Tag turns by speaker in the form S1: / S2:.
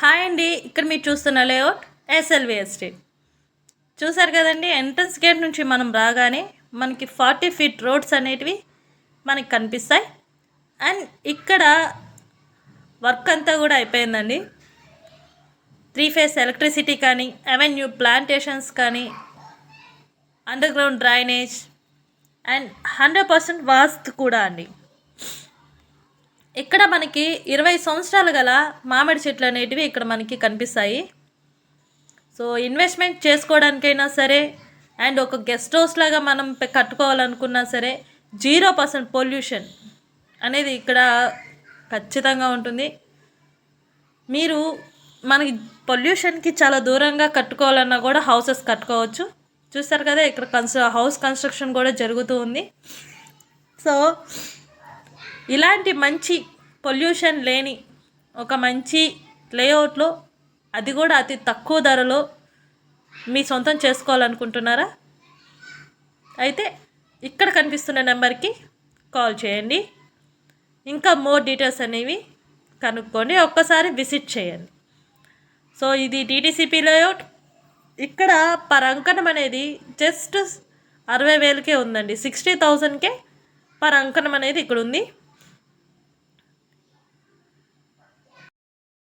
S1: Hi అండి. ఇక్కడ మీరు చూస్తున్న లేఅవుట్ ఎస్ఎల్వి ఎస్టేట్ చూసారు కదండి ఎంట్రన్స్ గేట్ నుంచి మనం రాగానే మనకి ఫార్టీ ఫీట్ రోడ్స్ అనేటివి మనకి కనిపిస్తాయి. అండ్ ఇక్కడ వర్క్ అంతా కూడా అయిపోయిందండి. త్రీ ఫేస్ ఎలక్ట్రిసిటీ కానీ అవెన్యూ ప్లాంటేషన్స్ కానీ underground drainage and hundred percent vastu కూడా అండి. ఇక్కడ మనకి ఇరవై సంవత్సరాలు గల మామిడి చెట్లు అనేటివి ఇక్కడ మనకి కనిపిస్తాయి. సో ఇన్వెస్ట్మెంట్ చేసుకోవడానికైనా సరే అండ్ ఒక గెస్ట్ హౌస్ లాగా మనం కట్టుకోవాలనుకున్నా సరే జీరో పర్సెంట్ పొల్యూషన్ అనేది ఇక్కడ ఖచ్చితంగా ఉంటుంది. మీరు మనకి పొల్యూషన్కి చాలా దూరంగా కట్టుకోవాలన్నా కూడా హౌసెస్ కట్టుకోవచ్చు. చూస్తారు కదా ఇక్కడ కన్స్ట్ర హౌస్ కన్స్ట్రక్షన్ కూడా జరుగుతూ ఉంది. సో ఇలాంటి మంచి పొల్యూషన్ లేని ఒక మంచి లేఅవుట్లో అది కూడా అతి తక్కువ ధరలో మీ సొంతం చేసుకోవాలనుకుంటున్నారా? అయితే ఇక్కడ కనిపిస్తున్న నెంబర్కి కాల్ చేయండి. ఇంకా మోర్ డీటెయిల్స్ అనేవి కనుక్కొని ఒక్కసారి విజిట్ చేయండి. సో ఇది టీటీసీపీ లేఅవుట్. ఇక్కడ పర్ అంకణం అనేది జస్ట్ అరవై వేలకే ఉందండి. సిక్స్టీ థౌజండ్కే పర్ అంకణం అనేది ఇక్కడ ఉంది